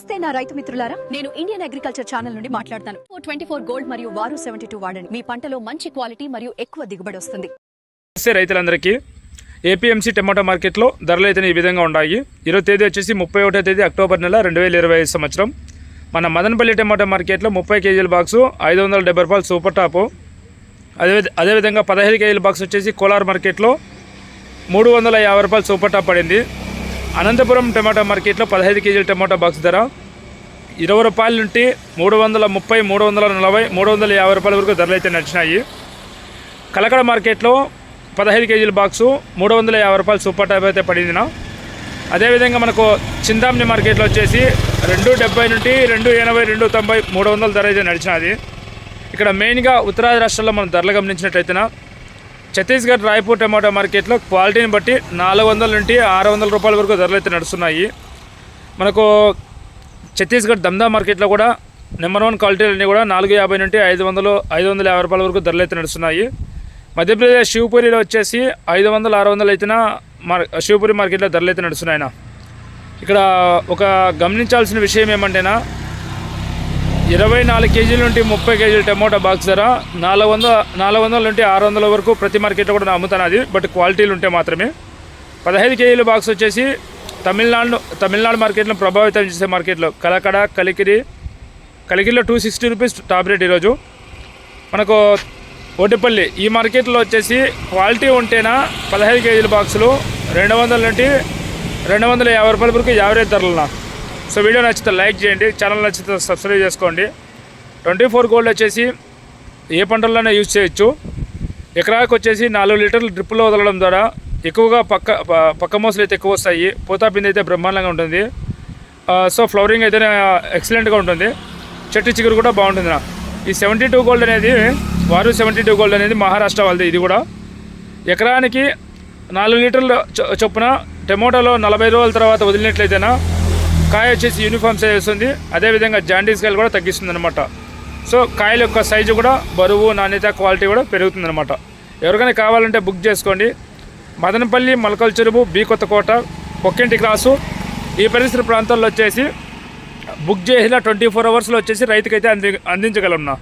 నమస్తే నా రైతు మిత్రులారా. నేను ఇండియన్ అగ్రికల్చర్ ఛానల్ నుండి మాట్లాడతాను. ట్వంటీ ఫోర్ గోల్డ్ మరియు వారు సెవెంటీ టూ వాడండి మీ పంటలో మంచి క్వాలిటీ మరియు ఎక్కువ దిగుబడి వస్తుంది. నమస్తే రైతులందరికీ. ఏపీఎంసీ టమాటా మార్కెట్లో ధరలు అయితే ఈ విధంగా ఉన్నాయి. ఈరోజు తేదీ వచ్చేసి ముప్పై ఒకటో తేదీ అక్టోబర్ నెల రెండు వేల ఇరవై ఐదు సంవత్సరం. మన మదనపల్లి టమాటా మార్కెట్లో ముప్పై కేజీల బాక్సు ఐదు వందల డెబ్బై రూపాయలు సూపర్ టాపు. అదే అదేవిధంగా పదహైదు కేజీల బాక్స్ వచ్చేసి కోలార్ మార్కెట్లో మూడు వందల యాభై రూపాయలు సూపర్ టాప్ పడింది. అనంతపురం టమాటా మార్కెట్లో పదహైదు కేజీల టమాటా బాక్స్ ధర. ఇరవై రూపాయల నుండి మూడు వందల ముప్పై మూడు వందల నలభై మూడు వందల యాభై రూపాయల వరకు ధరలు అయితే నడిచినాయి. కలకడ మార్కెట్లో పదహైదు కేజీల బాక్సు మూడు వందల యాభై రూపాయలు సూపర్ టైప్ అయితే పడింది. నా అదేవిధంగా మనకు చింతామణి మార్కెట్లో వచ్చేసి రెండు డెబ్బై నుండి రెండు ఎనభై రెండు తొంభై మూడు వందల ధర అయితే నడిచినది. ఇక్కడ మెయిన్గా ఉత్తరాది రాష్ట్రాల్లో మనం ధరలు గమనించినట్టయితేనా ఛత్తీస్గఢ్ రాయ్పూర్ టమాటో మార్కెట్లో క్వాలిటీని బట్టి నాలుగు వందల నుండి ఆరు వందల రూపాయల వరకు ధరలైతే నడుస్తున్నాయి. మనకు ఛత్తీస్గఢ్ దమ్దా మార్కెట్లో కూడా నెంబర్ వన్ క్వాలిటీలన్నీ కూడా నాలుగు యాభై నుండి ఐదు వందలు ఐదు వందల యాభై రూపాయల వరకు ధరలు అయితే నడుస్తున్నాయి. మధ్యప్రదేశ్ శివపురిలో వచ్చేసి ఐదు వందలు ఆరు వందలు అయితేనా మార్ శివపురి మార్కెట్లో ధరలు అయితే నడుస్తున్నాయన ఇక్కడ ఒక గమనించాల్సిన విషయం ఏమంటేనా ఇరవై నాలుగు కేజీల నుండి ముప్పై కేజీల టమోటా బాక్స్ ధర. నాలుగు వందల నాలుగు వందల నుండి ఆరు వందల వరకు ప్రతి మార్కెట్లో కూడా అమ్ముతున్నది బట్ క్వాలిటీలు ఉంటే మాత్రమే. పదహైదు కేజీల బాక్స్ వచ్చేసి తమిళనాడు తమిళనాడు మార్కెట్లో ప్రభావితం చేసే మార్కెట్లో Kalakada Kalikiri కలికిరిలో two sixty rupees top rate ఈరోజు. మనకు ఓటిపల్లి ఈ మార్కెట్లో వచ్చేసి క్వాలిటీ ఉంటేనా పదహైదు కేజీల బాక్సులు రెండు వందల నుండి రెండు వందల యాభై రూపాయల వరకు యావరేజ్ ధరలున్నా సో వీడియో నచ్చితే లైక్ చేయండి ఛానల్ నచ్చితే సబ్స్క్రైబ్ చేసుకోండి. ట్వంటీ ఫోర్ గోల్డ్ వచ్చేసి ఏ పంటల్లోనే యూజ్ చేయొచ్చు. ఎకరాకు వచ్చేసి నాలుగు లీటర్లు డ్రిప్పులో వదలడం ద్వారా ఎక్కువగా పక్క పక్క మోసలు అయితే ఎక్కువ వస్తాయి. పూతా అయితే బ్రహ్మాండంగా ఉంటుంది. సో ఫ్లవరింగ్ అయితే ఎక్సలెంట్గా ఉంటుంది. చెట్టు చిగురు కూడా బాగుంటుంది నా ఈ సెవెంటీ టూ గోల్డ్ అనేది వారు సెవెంటీ టూ గోల్డ్ అనేది మహారాష్ట్ర వాళ్ళది ఇది కూడా. ఎకరానికి నాలుగు లీటర్ల చొప్పున టమోటాలో నలభై రోజుల తర్వాత వదిలినట్లయితేనా కాయ వచ్చేసి యూనిఫామ్ సైజ్ వస్తుంది. అదేవిధంగా జాండీస్ కాయలు కూడా తగ్గిస్తుంది అనమాట సో కాయల యొక్క సైజు కూడా బరువు నాణ్యత క్వాలిటీ కూడా పెరుగుతుంది అనమాట ఎవరికైనా కావాలంటే బుక్ చేసుకోండి. మదనపల్లి మలకల్ చెరువు బీ కొత్తకోట పొక్కింటి క్రాసు. ఈ పరిసర ప్రాంతాల్లో వచ్చేసి బుక్ చేసిన ట్వంటీ ఫోర్ అవర్స్లో వచ్చేసి రైతుకైతే అంది అందించగలన్నా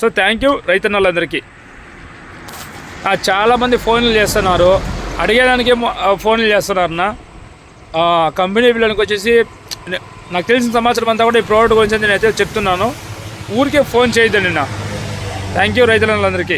సో థ్యాంక్ యూ రైతన్నలందరికీ. చాలామంది ఫోన్లు చేస్తున్నారు. అడిగేదానికి ఫోన్లు చేస్తున్నారన్నా. కంపెనీ బిల్లునికి వచ్చేసి నాకు తెలిసిన సమాచారం అంతా కూడా ఈ ప్రోడక్ట్ గురించి నేనైతే చెప్తున్నాను. ఊరికే ఫోన్ చేయొద్దండి నా థ్యాంక్ యూ రైతులందరికీ.